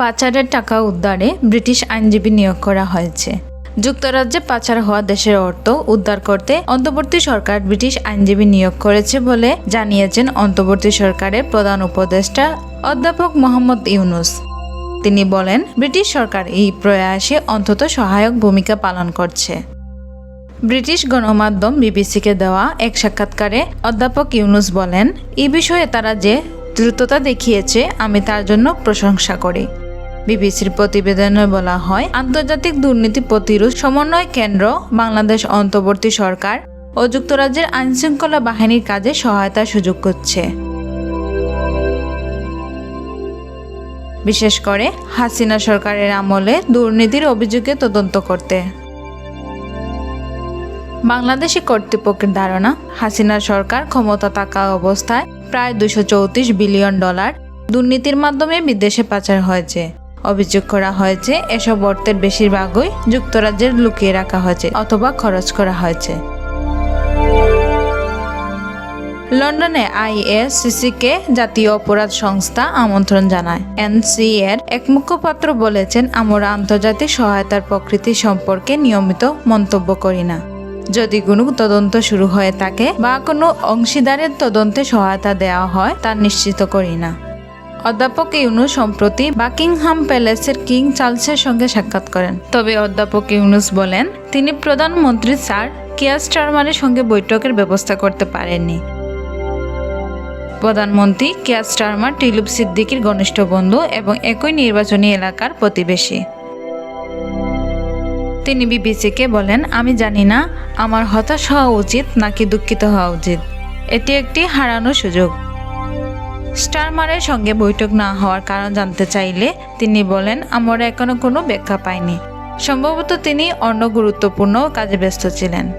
পাচারের টাকা উদ্ধারে ব্রিটিশ আইনজীবী নিয়োগ করা হয়েছে। যুক্তরাজ্যে পাচার হওয়া দেশের অর্থ উদ্ধার করতে অন্তর্বর্তী সরকার ব্রিটিশ আইনজীবী নিয়োগ করেছে বলে জানিয়েছেন অন্তর্বর্তী সরকারের প্রধান উপদেষ্টা অধ্যাপক মোহাম্মদ ইউনুস। তিনি বলেন, ব্রিটিশ সরকার এই প্রয়াসে অন্তত সহায়ক ভূমিকা পালন করছে। ব্রিটিশ গণমাধ্যম বিবিসিকে দেওয়া এক সাক্ষাৎকারে অধ্যাপক ইউনুস বলেন, এ বিষয়ে তারা যে দ্রুততা দেখিয়েছে, আমি তার জন্য প্রশংসা করি। বিবিসির প্রতিবেদনে বলা হয়, আন্তর্জাতিক দুর্নীতি প্রতিরোধ সমন্বয় কেন্দ্র, বাংলাদেশ অন্তর্বর্তী সরকার ও যুক্তরাজ্যের আইনশৃঙ্খলা বাহিনীর কাজে সহায়তার সুযোগ করছে। বিশেষ করে, হাসিনা সরকারের আমলে দুর্নীতির অভিযোগে তদন্ত করতে। বাংলাদেশি কর্তৃপক্ষের ধারণা, হাসিনা সরকার ক্ষমতা থাকা অবস্থায় প্রায় দুশো বিলিয়ন ডলার দুর্নীতির মাধ্যমে বিদেশে পাচার হয়েছে। অভিযোগ করা হয়েছে এসব অর্থের বেশিরভাগই যুক্তরাজ্যের লুকিয়ে রাখা হয়েছে অথবা খরচ করা হয়েছে। লন্ডনে আইএসসিসিকে জাতীয় অপরাধ সংস্থা আমন্ত্রণ জানায়। এনসি এর এক মুখপাত্র বলেছেন, আমরা আন্তর্জাতিক সহায়তার প্রকৃতি সম্পর্কে নিয়মিত মন্তব্য করি না। যদি কোনো তদন্ত শুরু হয়ে থাকে বা কোনো অংশীদারের তদন্তে সহায়তা দেওয়া হয়, তা নিশ্চিত করি না। অধ্যাপক ইউনুস সম্প্রতি বাকিংহাম প্যালেসের কিং চার্লসের সঙ্গে সাক্ষাৎ করেন। তবে অধ্যাপক ইউনুস বলেন, তিনি প্রধানমন্ত্রী স্যার কিয়ার স্টারমারের সঙ্গে বৈঠকের ব্যবস্থা করতে পারেননি। প্রধানমন্ত্রী কেয়ার স্টারমার টিলুপ সিদ্দিকির ঘনিষ্ঠ বন্ধু এবং একই নির্বাচনী এলাকার প্রতিবেশী। তিনি বিবিসিকে বলেন, আমি জানি না, আমার হতাশ হওয়া উচিত নাকি দুঃখিত হওয়া উচিত। এটি একটি হারানো সুযোগ। স্টারমারের সঙ্গে বৈঠক না হওয়ার কারণ জানতে চাইলে তিনি বলেন, আমরা এখনও কোনো ব্যাখ্যা পাইনি। সম্ভবত তিনি অন্য গুরুত্বপূর্ণ কাজে ব্যস্ত ছিলেন।